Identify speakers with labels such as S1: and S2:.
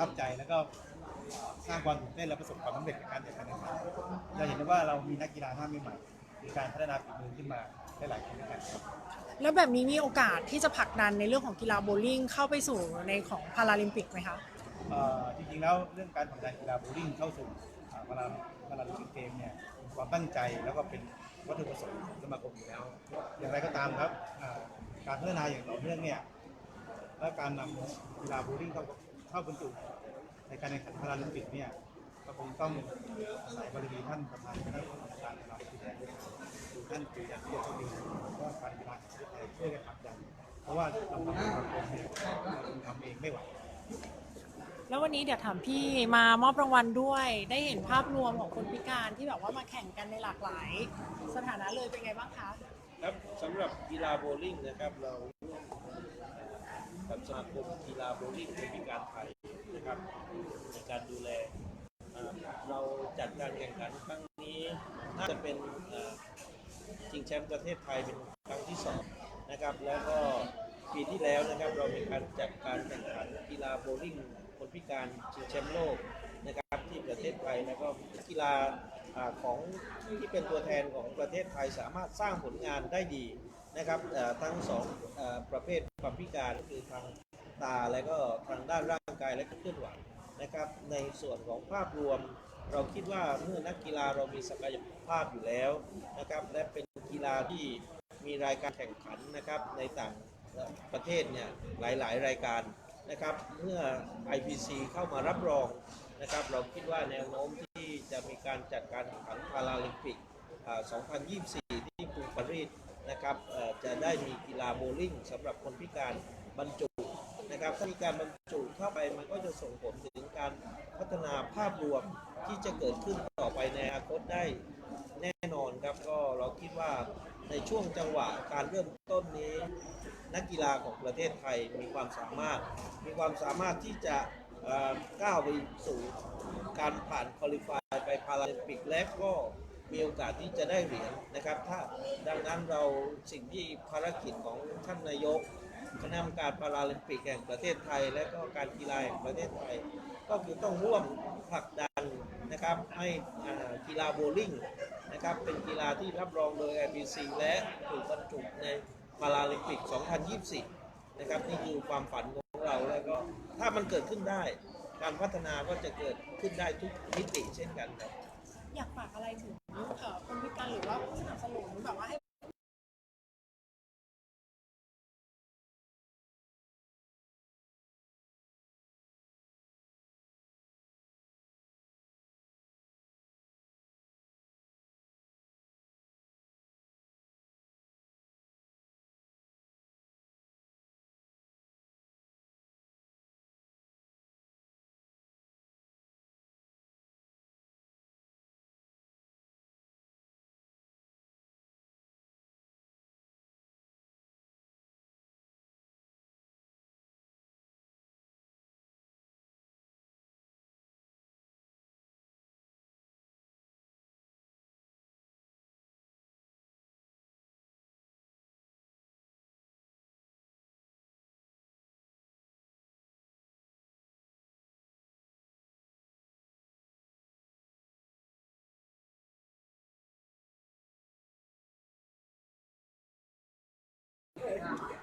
S1: ทับใจแล้วก็สร้างความตื่นเต้นและประสบความสำเร็จในการแข่งขันในครั้งนี้จะเห็นได้ว่าเรามีนักกีฬาหน้าใหม่ๆมีการพัฒนาฝีมือขึ้นมาได้หลายคนด้วยกันครับ
S2: แล้วแบบนี้มีโอกาสที่จะผลักดันในเรื่องของกีฬาโบว์ลิ่งเข้าไปสู่ในของพาราลิมปิกไหมคะ
S1: เอ่อจริงๆแล้วเรื่องการผลักดันกีฬาโบว์ลิ่งเข้าสู่อ่าพาราพาราลิมปิกเกมเนี่ยเป็นความตั้งใจแล้วก็เป็นวัตถุประสงค์ของสมาคมอยู่แล้ว อย่างไรก็ตามครับอ่าการพัฒนาอย่างต่อเนื่องเนี่ยและการนำกีฬาโบว์ลิ่งเข้า เข้าบรรจุในการแข่งขันพาราลิมปิกเนี่ยก็คงต้องอาศัยบารมีท่านประธานคณะกรรมการพาราลิมปิกคือท่านปิยะเกียรติโชคดีว่าการกีฬาแห่งประเทศไทยช่วยกันผลักดันเพราะว่าเราทำสมาคมเนี่ยเราทำเองไม่ไหว
S2: แล้ววันนี้เดี๋ยวถามพี่มามอบรางวัลด้วย ได้เห็นภาพรวมของคนพิการที่แบบว่ามาแข่งกันในหลากหลาย สถานะเลยเป็นไงบ้างคะ
S3: ครับสำหรับกีฬาโบลิ่งนะครับเราร่วม กับสมาคมกีฬาโบว์ลิ่งคนพิการไทยนะครับในการดูแลเราจัดการแข่งขันครั้งนี้น่าจะเป็นชิงแชมป์ประเทศไทยเป็นครั้งที่สองนะครับ แล้วก็ปีที่แล้วนะครับเรามีการจัดการแข่งขันกีฬาโบว์ลิ่งคนพิการชิงแชมป์โลกนะครับที่ประเทศไทยแล้วก็กีฬาของที่เป็นตัวแทนของประเทศไทยสามารถสร้างผลงานได้ดี นะครับทั้งสองอประเภทความพิการก็คือทางตาและก็ทางด้านร่างกายและก็เคลื่อนไหวนะครับ ในส่วนของภาพรวม เราคิดว่าเมื่อนักกีฬาเรามีศักยภาพอยู่แล้วนะครับและเป็นกีฬาที่มีรายการแข่งขันนะครับในต่างประเทศเนี่ยหลายๆ รายการนะครับเมื่อ IPC เข้ามารับรองนะครับเราคิดว่าแนวโน้มที่จะมีการจัดการแข่งขันพาราลิมปิก 2024 ที่กรุงปารีส นะครับจะได้มีกีฬาโบลิ่งสำหรับคนพิการบรรจุนะครับถ้ามีการบรรจุเข้าไปมันก็จะส่งผลถึงการพัฒนาภาพรวมที่จะเกิดขึ้นต่อไปในอนาคตได้แน่นอนครับก็เราคิดว่าในช่วงจังหวะการเริ่มต้นนี้ นักกีฬาของประเทศไทยมีความสามารถ มีความสามารถที่จะก้าวไปสู่การผ่านคอลิฟายไปพาราลิมปิกและก็ มีโอกาสที่จะได้เหรียญนะครับ ถ้าดังนั้นเราสิ่งที่ภารกิจของท่านนายกคณะกรรมการพาราลิมปิกแห่งประเทศไทย และก็การกีฬาแห่งประเทศไทย ก็คือต้องร่วมผลักดันนะครับให้กีฬาโบว์ลิ่งนะครับเป็นกีฬาที่รับรองโดย IBC และถูกบรรจุในพาราลิมปิก 2024 นะครับนี่คือความฝันของเราแล้วก็ถ้ามันเกิดขึ้นได้ การพัฒนาก็จะเกิดขึ้นได้ทุกมิติเช่นกันครับ
S2: อยากฝากอะไรถึงเอ่อคนพิการหรือว่าผู้สนับสนุนแบบว่าให้ Yeah.